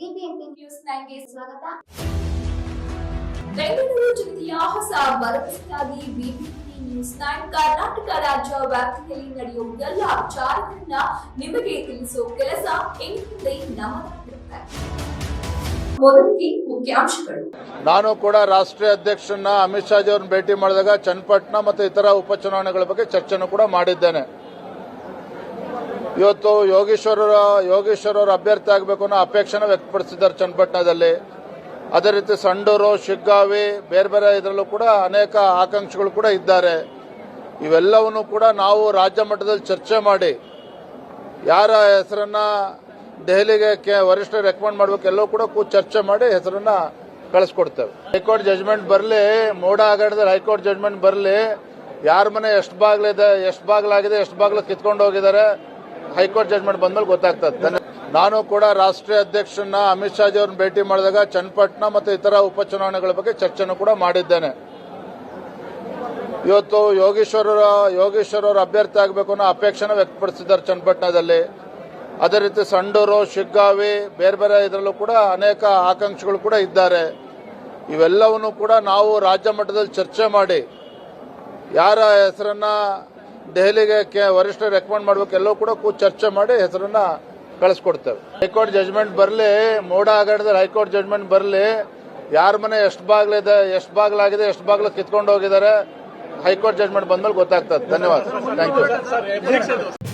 BBMP news ನೈನ್ಗೆ ಸ್ವಾಗತ. ಬೆಂಗಳೂರು ಜಿಲ್ಲೆಯ ಹೊಸ ಭರವಸೆಯಾಗಿ ಬಿಬಿಎಂಪಿ ನ್ಯೂಸ್ ನೈನ್ ಕರ್ನಾಟಕ ರಾಜ್ಯ ವ್ಯಾಪ್ತಿಯಲ್ಲಿ ನಡೆಯುವ ಎಲ್ಲ ವಿಚಾರಗಳನ್ನ ನಿಮಗೆ ತಿಳಿಸುವ ಕೆಲಸ ಇನ್ಮುಂದೆ ನಮ್ಮದಾಗಿರುತ್ತೆ ಮೊದಲಿಗೆ ಮುಖ್ಯಾಂಶಗಳು. ನಾನು ಕೂಡ ರಾಷ್ಟ್ರೀಯ ಅಧ್ಯಕ್ಷರನ್ನ ಅಮಿತ್ ಶಾಜಿ ಅವ್ರನ್ನ ಭೇಟಿ ಮಾಡಿದಾಗ ಚನ್ನಪಟ್ಟಣ ಮತ್ತು ಇತರ ಉಪಚುನಾವಣೆಗಳ ಬಗ್ಗೆ ಚರ್ಚೆನೂ ಕೂಡ ಮಾಡಿದ್ದೇನೆ. ಇವತ್ತು ಯೋಗೇಶ್ವರರ ಯೋಗೇಶ್ವರರ ಅಭ್ಯರ್ಥಿ ಆಗಬೇಕು ಅನ್ನೋ ಅಪೇಕ್ಷೆನ ವ್ಯಕ್ತಪಡಿಸಿದ್ದಾರೆ ಚನ್ನಪಟ್ಟಣದಲ್ಲಿ. ಅದೇ ರೀತಿ ಸಂಡೂರು, ಶಿಗ್ಗಾವಿ, ಬೇರೆ ಬೇರೆ ಇದರಲ್ಲೂ ಕೂಡ ಅನೇಕ ಆಕಾಂಕ್ಷಿಗಳು ಕೂಡ ಇದ್ದಾರೆ. ಇವೆಲ್ಲವನ್ನು ಕೂಡ ನಾವು ರಾಜ್ಯ ಮಟ್ಟದಲ್ಲಿ ಚರ್ಚೆ ಮಾಡಿ, ಯಾರ ಹೆಸರನ್ನ ದೆಹಲಿಗೆ ಕೆ ವರಿಷ್ಠರು ರೆಕಮೆಂಡ್ ಮಾಡಬೇಕು ಎಲ್ಲವೂ ಕೂಡ ಚರ್ಚೆ ಮಾಡಿ ಹೆಸರನ್ನ ಕಳಿಸ್ಕೊಡ್ತೇವೆ. ಹೈಕೋರ್ಟ್ ಜಜ್ಮೆಂಟ್ ಬರಲಿ, ಮೋಡ ಆಗಡದಲ್ಲಿ ಹೈಕೋರ್ಟ್ ಜಜ್ಮೆಂಟ್ ಬರಲಿ, ಯಾರ ಮನೆ ಎಷ್ಟು ಬಾಗ್ಲಿದೆ, ಎಷ್ಟು ಬಾಗ್ಲಾಗಿದೆ, ಎಷ್ಟು ಬಾಗ್ಲು ಕಿತ್ಕೊಂಡು ಹೋಗಿದ್ದಾರೆ ಹೈಕೋರ್ಟ್ ಜಜ್ಮೆಂಟ್ ಬಂದ್ಮೇಲೆ ಗೊತ್ತಾಗ್ತದೆ. ನಾನು ಕೂಡ ರಾಷ್ಟ್ರೀಯ ಅಧ್ಯಕ್ಷರನ್ನ ಅಮಿತ್ ಶಾಜಿ ಅವ್ರನ್ನ ಭೇಟಿ ಮಾಡಿದಾಗ ಚನ್ನಪಟ್ಟಣ ಮತ್ತು ಇತರ ಉಪಚುನಾವಣೆಗಳ ಬಗ್ಗೆ ಚರ್ಚೆನೂ ಕೂಡ ಮಾಡಿದ್ದೇನೆ. ಇವತ್ತು ಯೋಗೇಶ್ವರರ ಯೋಗೇಶ್ವರ ಅವರು ಅಭ್ಯರ್ಥಿ ಆಗಬೇಕು ಅನ್ನೋ ಅಪೇಕ್ಷೆನ ವ್ಯಕ್ತಪಡಿಸಿದ್ದಾರೆ ಚನ್ನಪಟ್ಟಣದಲ್ಲಿ. ಅದೇ ರೀತಿ ಸಂಡೂರು, ಶಿಗ್ಗಾವಿ, ಬೇರೆ ಬೇರೆ ಇದರಲ್ಲೂ ಕೂಡ ಅನೇಕ ಆಕಾಂಕ್ಷಿಗಳು ಕೂಡ ಇದ್ದಾರೆ. ಇವೆಲ್ಲವನ್ನು ಕೂಡ ನಾವು ರಾಜ್ಯ ಮಟ್ಟದಲ್ಲಿ ಚರ್ಚೆ ಮಾಡಿ, ಯಾರ ಹೆಸರನ್ನ ದೆಹಲಿಗೆ ಕೆ ವರಿಷ್ಠರು ರೆಕಮೆಂಡ್ ಮಾಡಬೇಕು ಎಲ್ಲೋ ಕೂಡ ಚರ್ಚೆ ಮಾಡಿ ಹೆಸರನ್ನ ಕಳಿಸ್ಕೊಡ್ತೇವೆ. ಹೈಕೋರ್ಟ್ ಜಜ್ಮೆಂಟ್ ಬರಲಿ, ಮೋಡ ಆಗಾಡಿದ್ರೆ ಹೈಕೋರ್ಟ್ ಜಜ್ಮೆಂಟ್ ಬರಲಿ, ಯಾರ ಮನೆ ಎಷ್ಟು ಬಾಗ್ಲಿದೆ, ಎಷ್ಟು ಬಾಗ್ಲಾಗಿದೆ, ಎಷ್ಟು ಬಾಗ್ಲು ಕಿತ್ಕೊಂಡು ಹೋಗಿದ್ದಾರೆ, ಹೈಕೋರ್ಟ್ ಜಜ್ಮೆಂಟ್ ಬಂದ್ಮೇಲೆ ಗೊತ್ತಾಗ್ತದೆ. ಧನ್ಯವಾದ. Thank you